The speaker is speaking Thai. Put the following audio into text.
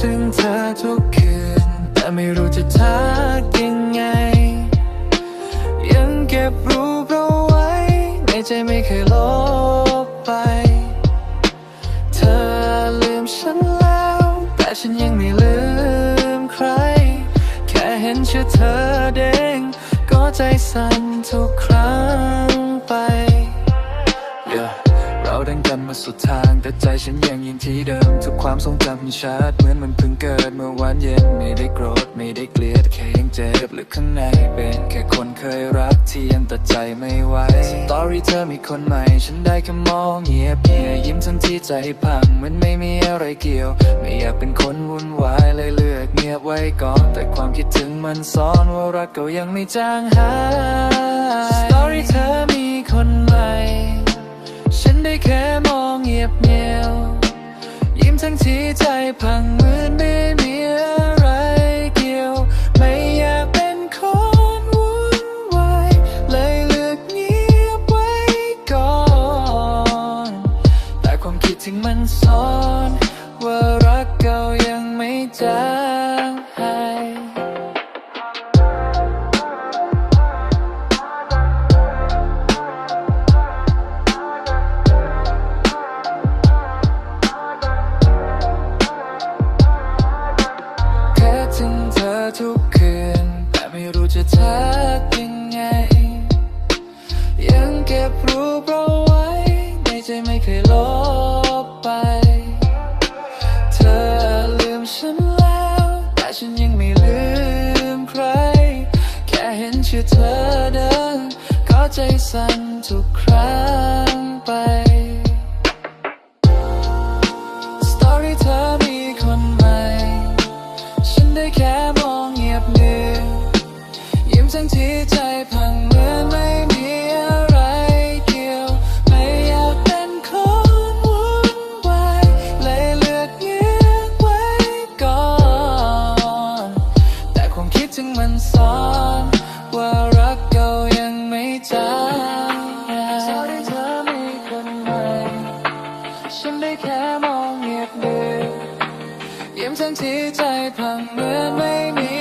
ถึงเธอทุกคืน แต่ไม่รู้จะทักยังไง ยังเก็บรูปเอาไว้ ในใจไม่เคยลบไป เธอลืมฉันแล้ว แต่ฉันยังไม่ลืมใคร แค่เห็นชื่อเธอเด้งก็ใจสั่นทุกครั้งไป ดินกันมาสุดทาง แต่ใจฉันยังยิงที่เดิม ทุกความทรงจำยังชัด เหมือนมันเพิ่งเกิดเมื่อวานเย็น ไม่ได้โกรธ ไม่ได้เกลียด แค่ยังเจ็บลึกข้างในเป็นแค่คนเคยรักที่ยังตัดใจไม่ไหวสตอรี่เธอมีคนใหม่ ฉันได้แค่มองเงียบเงียยิ้มทั้งที่ใจพังมือนไม่มีอะไรเกี่ยว ไม่อยากเป็นคนวุ่นวายเลยเลือกเงียบไว้ก่อน แต่ความคิดถึงมันซ้อนว่ารักก็ยังไม่จางหาย แค่มองเงียบเงียว ยิ้มทั้งที่ใจพังเหมือนไม่ จะทักยังไง ยังเก็บรูปเราไว้ ในใจไม่เคยลบไป เธอลืมฉันแล้ว แต่ฉันยังไม่ลืมใคร แค่เห็นชื่อเธอเดินก็ใจสั่นทุกครั้งไป ที่ใจพังเหมือนไม่มีอะไรเกี่ยว ไม่อยากเป็นคนวุ่นวายเลยเลือกเงียบไว้ก่อน แต่ความคิดถึงมันซ้อน ว่ารักเก่ายังไม่จางสตอรี่เธอมีคนใหม่ฉันได้แค่มองเงียบเงียบยิ้มทั้งที่ใจพังเหมือนไม่มี